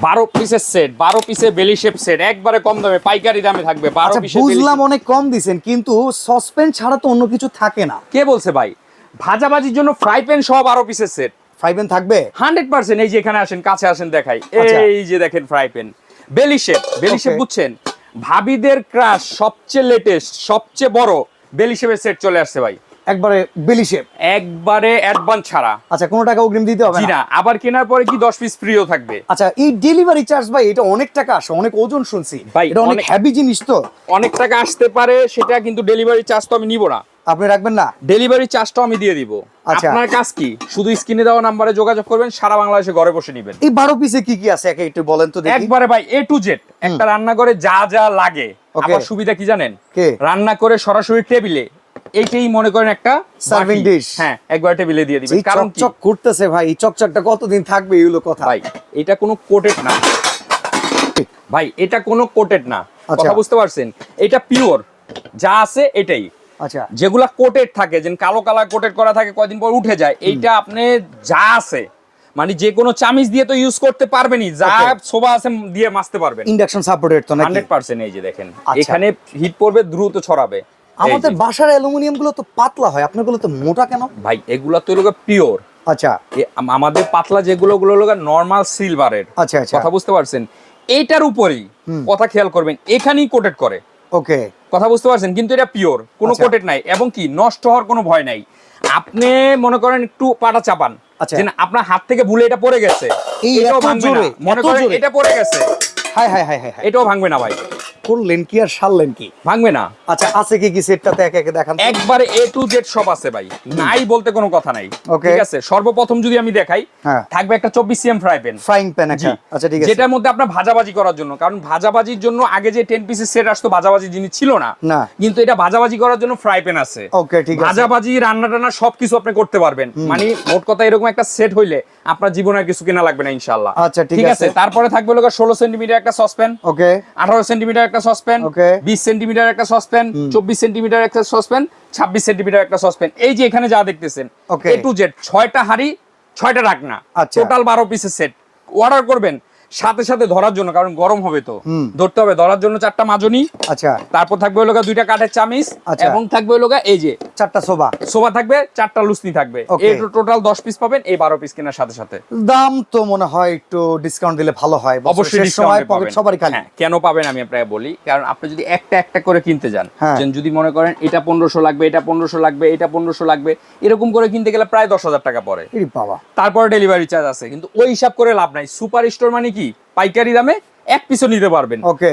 বারো পিসের সেট বারো পিসের বেলি শেপ সেট একবারে কম দামে পাইকারি দামে থাকবে বারো আচ্ছা পিসের belly বুঝলাম অনেক কম দিছেন কিন্তু সসপেন ছাড়া তো অন্য কিছু থাকে না। কে বলছে ভাই? ভাজাভাজির জন্য ফ্রাই প্যান সহ বারো পিসের সেট ফ্রাইবেন থাকবে? হান্ড্রেড পার্সেন্ট এই যে এখানে আসেন কাছে আসেন দেখাই। আচ্ছা। এই যে দেখেন fry pan belly shape belly shape বুঝছেন? ভাবিদের ক্রাশ সবচেয়ে লেটেস্ট সবচেয়ে বড় বেলি শেপের সেট চলে আসছে ভাই। একবারে বেলি শেপ একবারে অ্যাডভান্স ছাড়া। আচ্ছা কোনো টাকা অগ্রিম দিতে হবে না? আবার কেনার পরে কি দশ পিস ফ্রিও থাকবে? আচ্ছা এই ডেলিভারি চার্জ ভাই এটা অনেক টাকা আসে অনেক ওজন শুনছি। ভাই, এটা অনেক হেভি জিনিস তো। অনেক টাকা আসতে পারে সেটা কিন্তু ডেলিভারি চার্জ তো আমি নিব না। আপনি রাখবেন না? ডেলিভারি চার্জটাও আমি দিয়ে দিব। আচ্ছা। আপনার কাজ কি? শুধু স্ক্রিনে দেওয়া নাম্বারে যোগাযোগ করবেন সারা বাংলাদেশে ঘরে বসে নেবেন। এই বারো পিসে কি কি আছে? একে একটু বলেন তো দেখি। একবারে ভাই এ টু জেড একটা রান্নাঘরে যা যা লাগে। Okay. সুবিধা কি জানেন? রান্না করে সরাসরি টেবিলে এইটাই মনে করেন একটা বাটি। dish। হ্যাঁ একবার টেবিলে দিয়ে দিবেন। কারণ কি? চকচক করতেছে ভাই এই চকচকটা কতদিন থাকবে এগুলো কথা? ভাই এটা কোনো কোটেড না। ভাই এটা কোনো কোটেড না। আচ্ছা। কথা বুঝতে পারছেন? এটা পিওর যা আছে এটাই। আচ্ছা। যেগুলা কোটেড থাকে যেন কালো কালার কোটেড করা থাকে কয়দিন পর উঠে যায় এইটা আপনি যা আছে মানে যে কোনো চামিচ দিয়ে তো ইউজ করতে পারবেনই যা শোভা আছে দিয়ে মাসতে পারবেন। ইন্ডাকশন সাপোর্টেড তো নাকি? হান্ড্রেড পার্সেন্ট এই যে দেখেন। আচ্ছা। এখানে হিট পড়বে দ্রুত ছড়াবে। আমাদের বাসার অ্যালুমিনিয়ামগুলো তো পাতলা হয় আপনারগুলো তো মোটা কেন? ভাই এগুলো তো হলো পিওর। আচ্ছা। আমাদের পাতলা যেগুলো গুলো নর্মাল সিলভারের আচ্ছা আচ্ছা। কথা বুঝতে পারছেন? এইটার উপরেই কথা খেয়াল করবেন এখানেই কোটেড করে। ওকে। কথা বুঝতে পারছেন? কিন্তু এটা পিওর কোনো আচ্ছা। কোটেড নাই। এবং কি নষ্ট হওয়ার কোনো ভয় নাই। আপনি মনে করেন একটু পাটা চাপান। আচ্ছা। যে আপনার হাত থেকে ভুলে এটা পড়ে গেছে। এটাও ভাঙবে না। মনে করেন এটা পড়ে গেছে। হাই হাই হাই হাই এটাও ভাঙবে না ভাই। করলেন কি আর সারলেন কি? ভাঙবে না। আচ্ছা আছে কি কি সেটটাতে একে একে দেখান? একবারে এ টু জেড সব আছে ভাই। নাই বলতে কোনো কথা নাই। ঠিক আছে? সর্বপ্রথম যদি আমি দেখাই হ্যাঁ। থাকবে একটা চব্বিশ CM fry pan frying pan একটা। আচ্ছা ঠিক আছে। যেটার মধ্যে আপনার ভাজাভাজি করার জন্য। কারণ ভাজাভাজির জন্য আগে যে টেন পিসের সেট আসতো ভাজাভাজি জিনিস ছিল না। কিন্তু এটা ভাজাভাজি করার জন্য ফ্রাই প্যান আছে। ওকে ঠিক আছে। ভাজাভাজি রান্না টান্না সবকিছু আপনি করতে পারবেন। মানে মোট কথা এরকম একটা সেট হইলে আপনার জীবনে আর কিছু কেনা লাগবে না ইনশাল্লাহ আচ্ছা, ঠিক আছে। তারপরে থাকবে লোক ষোলো সেন্টিমিটার একটা সসপ্যান ওকে আঠারো সেন্টিমিটার একটা সসপ্যান বিশ সেন্টিমিটার একটা সসপ্যান চব্বিশ সেন্টিমিটার একটা সসপ্যান ছাব্বিশ সেন্টিমিটার একটা সসপ্যান এই যে এখানে যা দেখতেছেন. এ টু জেড ছয়টা হাড়ি ছয়টা রাখনা আচ্ছা। টোটাল বারো পিসের সেট অর্ডার করবেন সাথে সাথে ধরার জন্য কারণ গরম হবে তো। ধরতে হবে ধরার জন্য চারটা মাজনি আচ্ছা। তারপর থাকবে ওই লোকা দুইটা কাঠের চামিচ আচ্ছা। এবং থাকবে ওই লোকা এই যে চারটা সোবা সোফা থাকবে চারটা লুসনি থাকবে। এই টোটাল দশ পিস পাবেন এই বারো পিস কেনার সাথে সাথে। দাম তো মনে হয় একটু ডিসকাউন্ট দিলে ভালো হয় অবশ্যই সময় পাবেন। সবারই খালি। হ্যাঁ, কেন পাবেন আমি আপনাকে বলি কারণ আপনি যদি একটা একটা করে কিনতে যান হ্যাঁ। যেন যদি মনে করেন এটা পনেরোশো লাগবে এটা পনেরোশো লাগবে এটা পনেরোশো লাগবে এরকম করে কিনতে গেলে প্রায় দশ হাজার টাকা পড়ে। বাবা। তারপরে ডেলিভারি চার্জ আছে কিন্তু ওই হিসাব করে লাভ নাই। সুপার স্টোর মানে কি? পাইকারি দামে এক পিসও নিতে পারবেন। ওকে।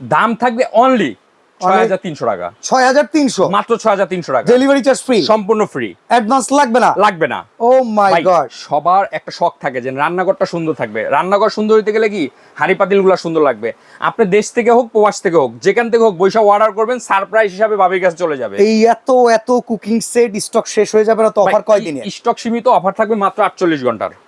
দাম থাকবে অনলি ছয় হাজার তিনশো টাকা। ছয় হাজার তিনশো? মাত্র ছয় হাজার তিনশো টাকা। ডেলিভারি চার্জ ফ্রি সম্পূর্ণ ফ্রি অ্যাডভান্স লাগবে না? লাগবে না। ও মাই গড সবার একটা শখ থাকে যে রান্নাঘরটা সুন্দর থাকবে। রান্নাঘর সুন্দর হইতে গেলে কি? হাড়ি পাতিল সুন্দর লাগবে। আপনি দেশ থেকে হোক প্রবাস থেকে হোক যেখান থেকে হোক বৈশাখ অর্ডার করবেন সারপ্রাইজ হিসাবে বাবির কাছে চলে যাবে। এই এত এত কুকিং সেট স্টক শেষ হয়ে যাবে না তো অফার কয় দিনে স্টক সীমিত অফার থাকবে মাত্র আটচল্লিশ ঘণ্টার।